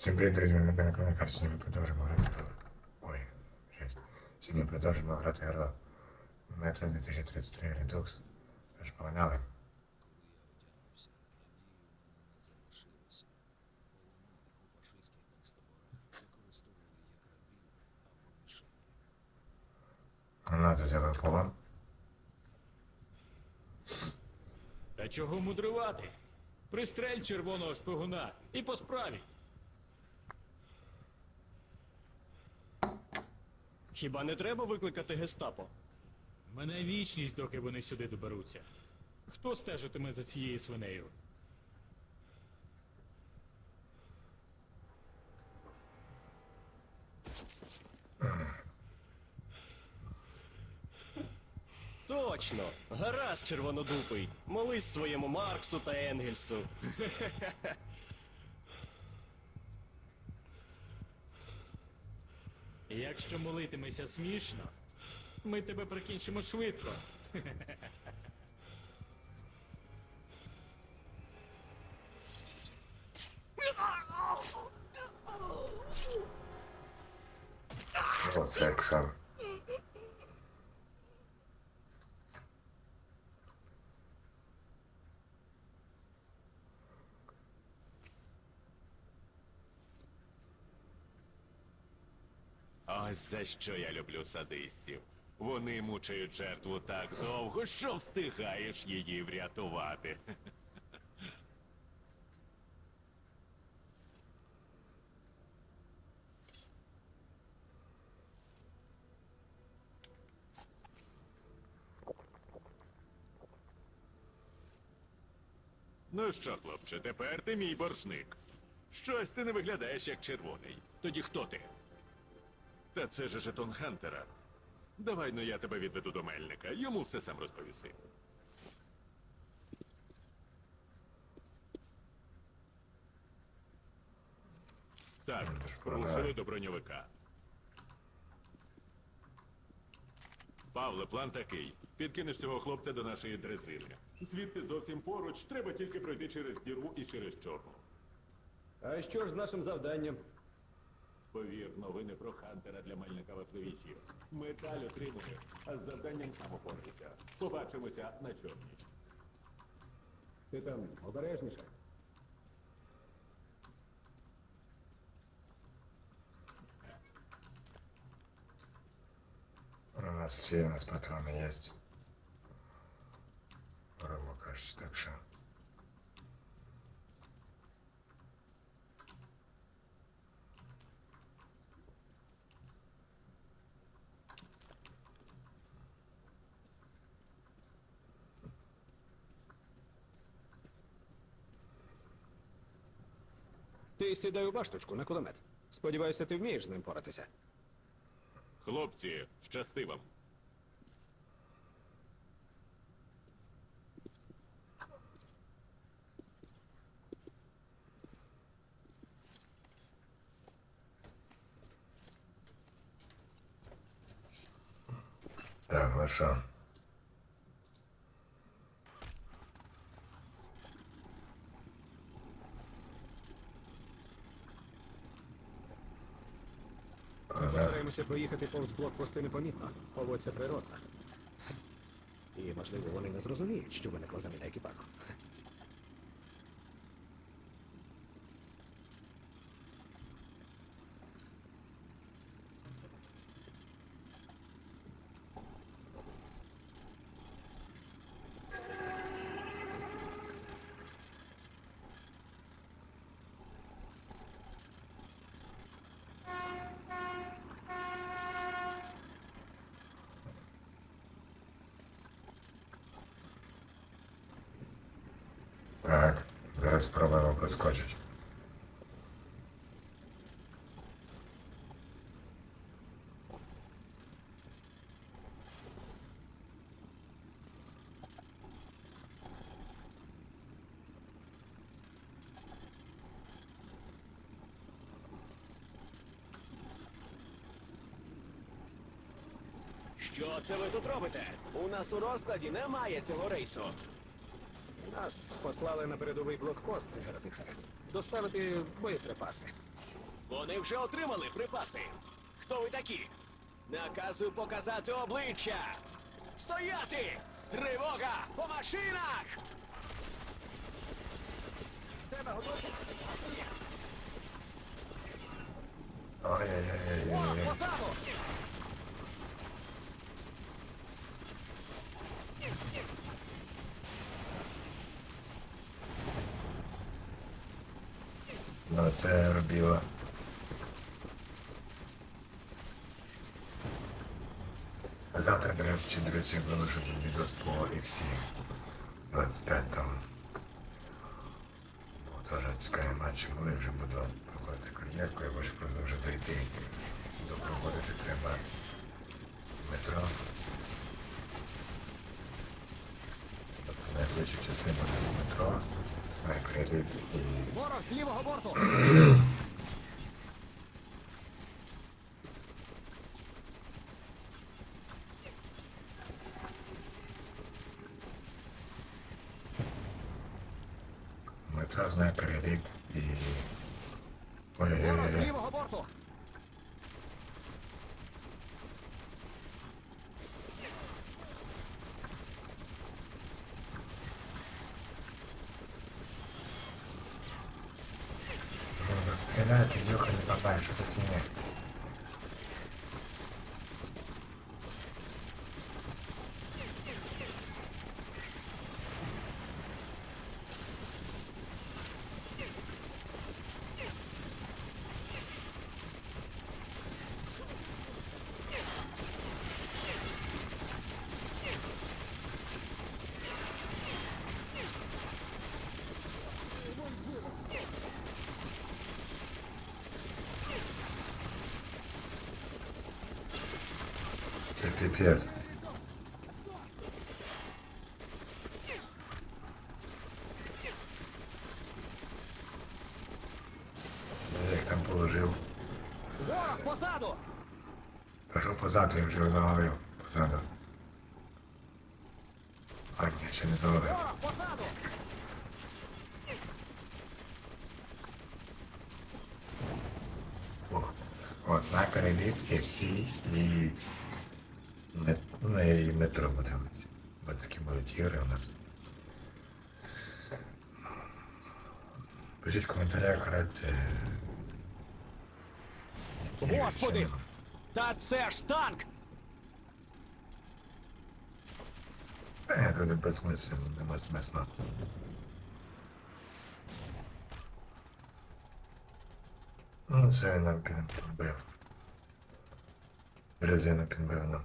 Всім привіт, друзі, ми на каналі Карт. Сьогодні ми продовжимо грати. Ой, жесть. Сьогодні ми продовжимо грати гру Метро 2033 Redux. Тож погнали. Вона тут взяла полон. Та чого мудрувати? Пристрель червоного шпигуна і по справі. Хіба не треба викликати гестапо? Мене вічність, доки вони сюди доберуться. Хто стежитиме за цією свинею? Точно! Гаразд, червонодупий. Молись своєму Марксу та Енгельсу. Якщо молитимеся смішно, ми тебе прикінчимо швидко. Оце як. Ось за що я люблю садистів. Вони мучають жертву так довго, що встигаєш її врятувати. Ну що, хлопче, тепер ти мій боржник. Щось ти не виглядаєш як червоний. Тоді хто ти? Та це же жетон Хантера. Давай ну я тебе відведу до мельника, йому все сам розповіси. Так, рушили до броньовика. Павле, план такий. Підкинеш цього хлопця до нашої дрезини. Звідти зовсім поруч, треба тільки пройти через діру і через чорну. А що ж з нашим завданням? Повір, новини про Хантера для мельника важливіші. Медаль отримує, а з завданням сам. Побачимося на чорній. Ти там обережніше. У нас все, у нас патроны есть. Грубо кажется, так что. Ти сідай у башточку на кулемет. Сподіваюся, ти вмієш з ним поратися. Хлопці, щасти вам. Так, ну? Постараємося проїхати повз блокпости непомітно. Поводься природно. І, можливо, вони не зрозуміють, що виникла заміна екіпажу. Так, зараз спробуємо проскочити. Що це ви тут робите? У нас у розкладі немає цього рейсу. Нас послали на передовий блокпост, гер-офіцер. Доставити боєприпаси. Вони вже отримали припаси. Хто ви такі? Наказую показати обличчя. Стояти! Тривога! По машинах! Тебе готові? Ой-ой-ой-ой-ой. Позаду! Ну це робило. Завтра, до речі, друзі, виложу відео по XC 25 там. Теж цікаві матчі були, вже буду проходити кар'єрку, я хочу просто вже дойти. До проходити треба метро. Найближчі часи буде метро, Ворог з лівого борту! метро знає еліт і... Ворог з лівого борту! Треба стріляти, Льоха не бабай, що таке не. Це піпець. Я їх там положив. Ворог позаду! Та що позаду, я вже його завалив. Позаду. А, ні, ще не завалив. Ворог позаду! Фух. От снайпер еліт, KFC і... мет- Ну, метро. Ось такі будуть ігри у нас. Пишіть в коментарях, грати. Господи! Та це ж танк! Е, це безсмислено, нема смисла. Ну, це він нам підбив. Резину підбив нам.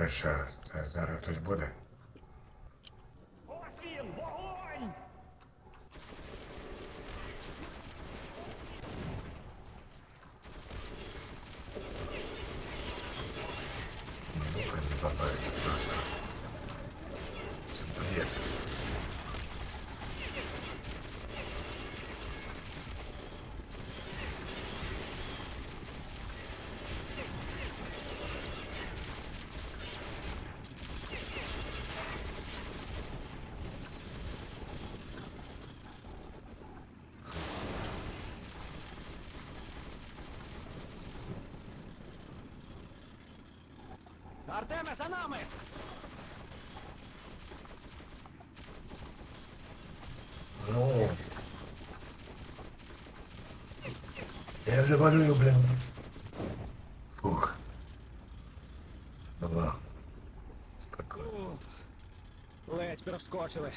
Що, що, це зараз хтось буде? Ось він, вогонь! Ну, не попасть Артеме, за нами! Ну. Я вже валюю, блін. Фух. Було спокійно. Ледь проскочили.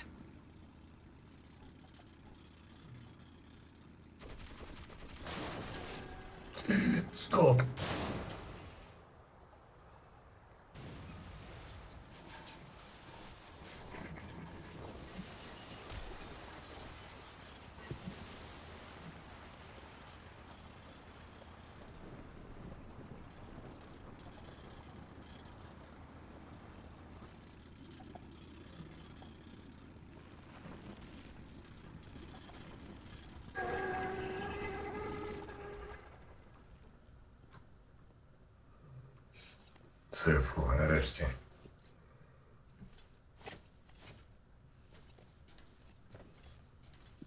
Стоп! Все, фу, нарешті.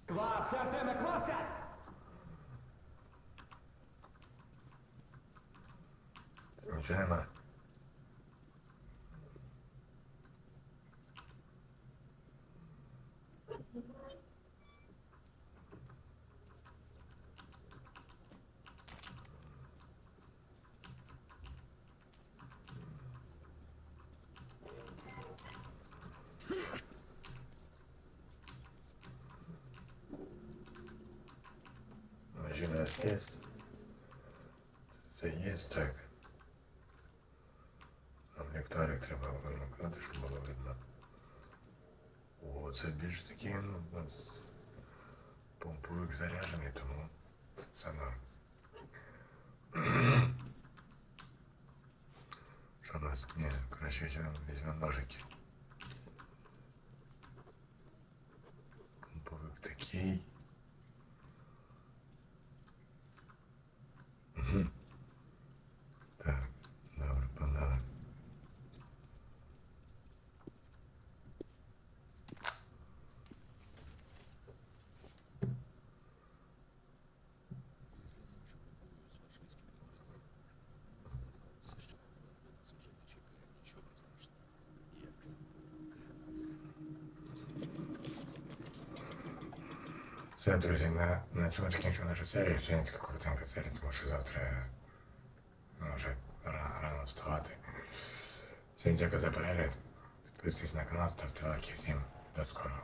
Квапся, Артеме, квапся! Нічого нема. Машина есть. Це є так. Нам ліхтарик треба вимикати, щоб було видно. О, це більш такі, ну, у нас помповик заряджений, тому це норм. Що у нас? Ні, краще візьмемо ножики. Помповик такий. Мгм. Так, добре, погнали. Все, друзі, на, на цьому закінчимо нашу серію. Сьогодні коротенька серія, тому що завтра ну, вже рано вставати. Всім дякую за перегляд. Підписуйтесь на канал, ставте лайки. Всім до скорого.